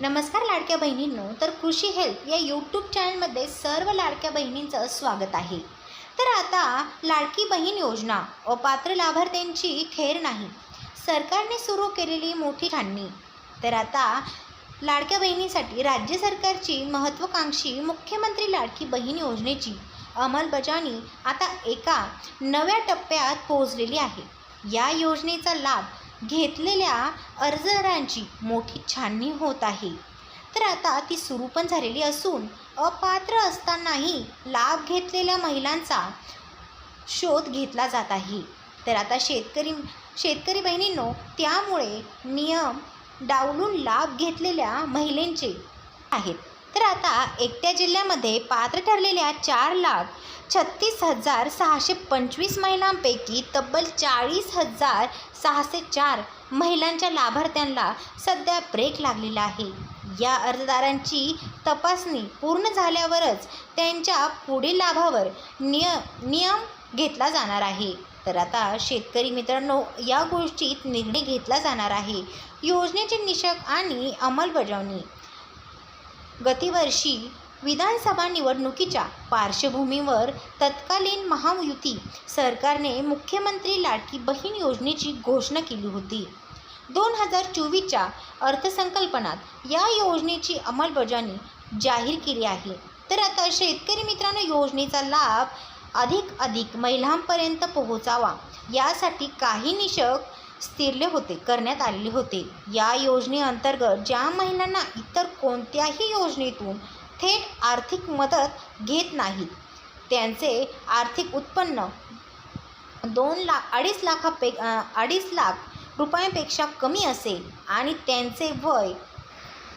नमस्कार लाडक्या बहिणींनो तर कृषी हेल्प या यूट्यूब चॅनलमध्ये सर्व लाडक्या बहिणींचं स्वागत आहे. तर आता लाडकी बहीण योजना अपात्र लाभार्थ्यांची खेर नाही सरकारने सुरू केलेली मोठी ठाणणी तर आता लाडक्या बहिणींसाठी राज्य सरकारची महत्त्वाकांक्षी मुख्यमंत्री लाडकी बहीण योजनेची अंमलबजावणी आता एका नव्या टप्प्यात पोहोचलेली आहे. या योजनेचा लाभ घेतलेल्या अर्जदारांची मोठी छाननी होत आहे. तर आता ती सुरू पण झालेली असून अपात्र असतानाही लाभ घेतलेल्या महिलांचा शोध घेतला जात आहे. तर आता शेतकरी शेतकरी बहिणींनो त्यामुळे नियम डावलून लाभ घेतलेल्या महिलेंचे आहेत. तर आता एकट्या जिल्ह्यामध्ये पात्र ठरलेल्या चार लाख छत्तीस हजार सहाशे पंचवीस महिलांपैकी तब्बल चाळीस हजार सहाशे चार महिलांच्या लाभार्थ्यांना सध्या ब्रेक लागलेला आहे. या अर्जदारांची तपासणी पूर्ण झाल्यावरच त्यांच्या पुढील लाभावर निय नियम घेतला जाणार आहे. तर आता शेतकरी मित्रांनो या गोष्टीत निर्णय घेतला जाणार आहे. योजनेचे निषक आणि अंमलबजावणी. गतिवर्षी विधानसभा निवडणुकीच्या पार्श्वभूमीवर तत्कालीन महायुती सरकारने मुख्यमंत्री लाडकी बहीण योजनेची घोषणा केली होती. दोन हजार चोवीसच्या अर्थसंकल्पनात या योजनेची अंमलबजावणी जाहीर केली आहे. तर आता शेतकरी मित्रांनो योजनेचा लाभ अधिक अधिक महिलांपर्यंत पोहोचावा यासाठी काही निषक स्थिरले होते करण्यात आलेले होते. या योजनेअंतर्गत ज्या महिलांना इतर कोणत्याही योजनेतून थेट आर्थिक मदत घेत नाहीत त्यांचे आर्थिक उत्पन्न दोन लाख अडीच लाखापे अडीच लाख रुपयांपेक्षा कमी असेल आणि त्यांचे वय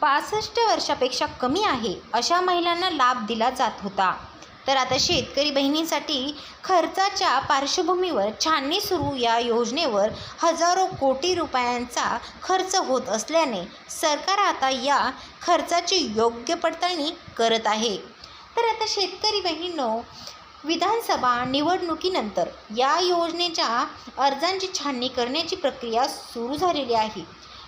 पासष्ट वर्षापेक्षा कमी आहे अशा महिलांना लाभ दिला जात होता. तर आता शेतकरी बहिणींसाठी खर्चाच्या पार्श्वभूमीवर छाननी सुरू या योजनेवर हजारो कोटी रुपयांचा खर्च होत असल्याने सरकार आता या खर्चाची योग्य पडताळणी करत आहे. तर आता शेतकरी बहिणींनो विधानसभा निवडणुकीनंतर या योजनेच्या अर्जांची छाननी करण्याची प्रक्रिया सुरू झालेली आहे.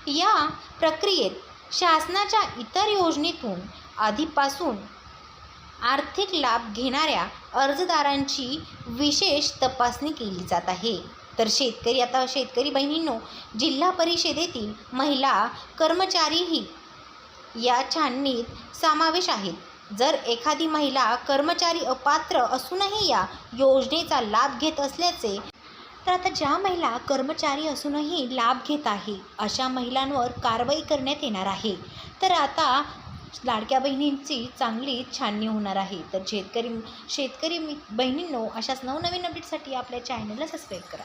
या प्रक्रियेत शासनाच्या इतर योजनेतून आधीपासून आर्थिक लाभ घेणाऱ्या अर्जदारांची विशेष तपासणी केली जात आहे. तर शेतकरी आता शेतकरी बहिणींनो जिल्हा परिषदेतील महिला कर्मचारीही या छाननीत समावेश आहेत. जर एखादी महिला कर्मचारी अपात्र असूनही या योजनेचा लाभ घेत असल्याचे तर आता ज्या महिला कर्मचारी असूनही लाभ घेत आहे अशा महिलांवर कारवाई करण्यात येणार आहे. तर आता लाडक्या बहिणींची चांगली छाननी होणार आहे. तर शेतकरी शेतकरी मी- बहिणींनो अशाच नवनवीन अपडेटसाठी आपल्या चॅनलला सबस्क्राईब करा.